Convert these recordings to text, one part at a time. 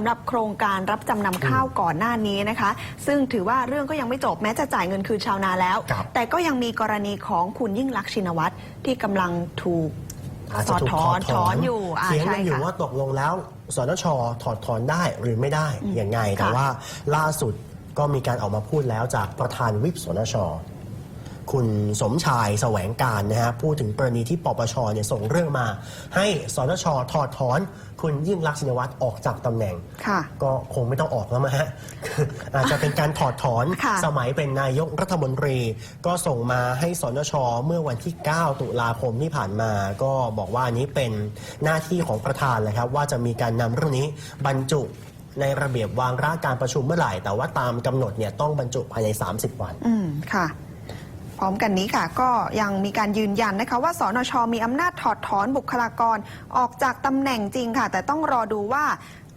ำหรับโครงการรับจำนำข้าวก่อนหน้านี้นะคะ ซึ่งถือว่าเรื่องก็ยังไม่จบแม้จะจ่ายเงินคืนชาวนาแล้ว ครับ แต่ก็ยังมีกรณีของคุณยิ่งลักษณ์ชินวัตรที่กำลังถูกอาจสจะอดถูกถถออนดถถออนนอยู่อ่าเถียงใช่กันอยู่ค่ะ ว่าตกลงแล้วสนชถอดถอนได้หรือไม่ได้อืมยังไง แต่ค่ะ ว่าล่าสุดก็มีการออกมาพูดแล้วจากประธานวิปสนช คุณสมชายแสวงการนะฮะพูดถึงกรณีที่ปปชเนี่ยส่งเรื่องมา ให้สนชถอดถอนคุณยิ่งรักษณ์ชินวัตรออกจากตำแหน่ง ค่ะ ก็คงไม่ต้องออกแล้วมั้งฮะ อาจจะเป็นการถอดถอนค่ะสมัยเป็นนายกรัฐมนตรี ก็ส่งมาให้สนชเมื่อวันที่ 9 ตุลาคมที่ผ่านมา ก็บอกว่าอันนี้เป็นหน้าที่ของประธานเลยครับ ว่าจะมีการนำเรื่องนี้บรรจุในระเบียบวางร่างการประชุมเมื่อไหร่ แต่ว่าตามกำหนดเนี่ยต้องบรรจุภายใน 30 วัน อืม ค่ะ พร้อมกันนี้ค่ะ ก็ยังมีการยืนยันนะคะว่าสนชมีอำนาจถอดถอนบุคลากรออกจากตำแหน่งจริงค่ะ แต่ต้องรอดูว่า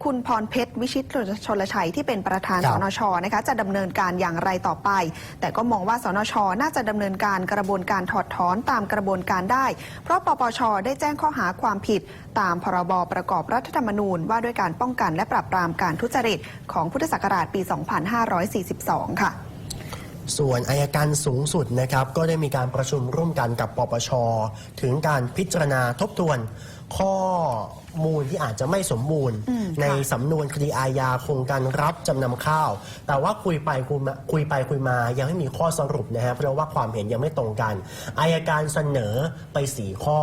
คุณพรเพชร วิชิตชลชัยที่เป็นประธานครัสบนชนะคะจะดำเนินการอย่างไรต่อไป แต่ก็มองว่าสนชน่าจะดำเนินการกระบวนการถอดถอนตามกระบวนการได้ เพราะปปชได้แจ้งข้อหาความผิด ตามพรบประกอบรัฐธรรมนูญ ว่าด้วยการป้องกันและปราบปรามการทุจริตของพุทธศักราชปี 2542 ค่ะ ส่วนอายการสูงสุดนะครับ ก็ได้มีการประชุมร่วมกันกับปปช ถึงการพิจารณาทบทวน ข้อ มูลที่อาจจะไม่สมบูรณ์อืมในค่ะสำนวนคดีอาญาโครงการรับจำนำข้าว แต่ว่าคุยไปคุยมาคุยไปคุยมายังไม่มีข้อสรุปนะฮะเพราะว่าความเห็นยังไม่ตรงกันอายการเสนอไปสี่ข้อ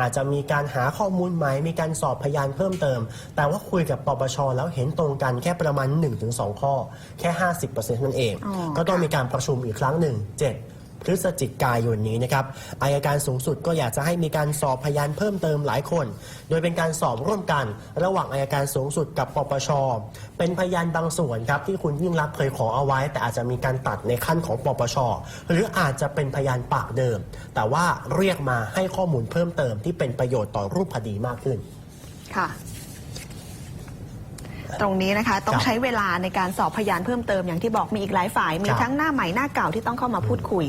อาจจะมีการหาข้อมูลใหม่มีการสอบพยานเพิ่มเติม แต่ว่าคุยกับปปชแล้วเห็นตรงกันแค่ประมาณ 1-2 ข้อ แค่ 50%นั่นเองอ๋อก็ต้องค่ะมีการประชุมอีกครั้งหนึ่ง7 พฤศจิกายนนี้นะครับอายการสูงสุดก็อยากจะให้มีการสอบพยานเพิ่มเติมหลายคน โดยเป็นการสอบร่วมกัน ระหว่างอายการสูงสุดกับปปช เป็นพยานบางส่วนครับที่คุณยิ่งรักษณ์เคยขอเอาไว้ แต่อาจจะมีการตัดในขั้นของปปช หรืออาจจะเป็นพยานปากเดิม แต่ว่าเรียกมาให้ข้อมูลเพิ่มเติมที่เป็นประโยชน์ต่อรูปคดีมากขึ้นค่ะตรงนี้นะคะต้องครับใช้เวลาในการสอบพยานเพิ่มเติมอย่างที่บอกมีอีกหลายฝ่าย มีครับทั้งหน้าใหม่หน้าเก่าที่ต้องเข้ามาพูดคุย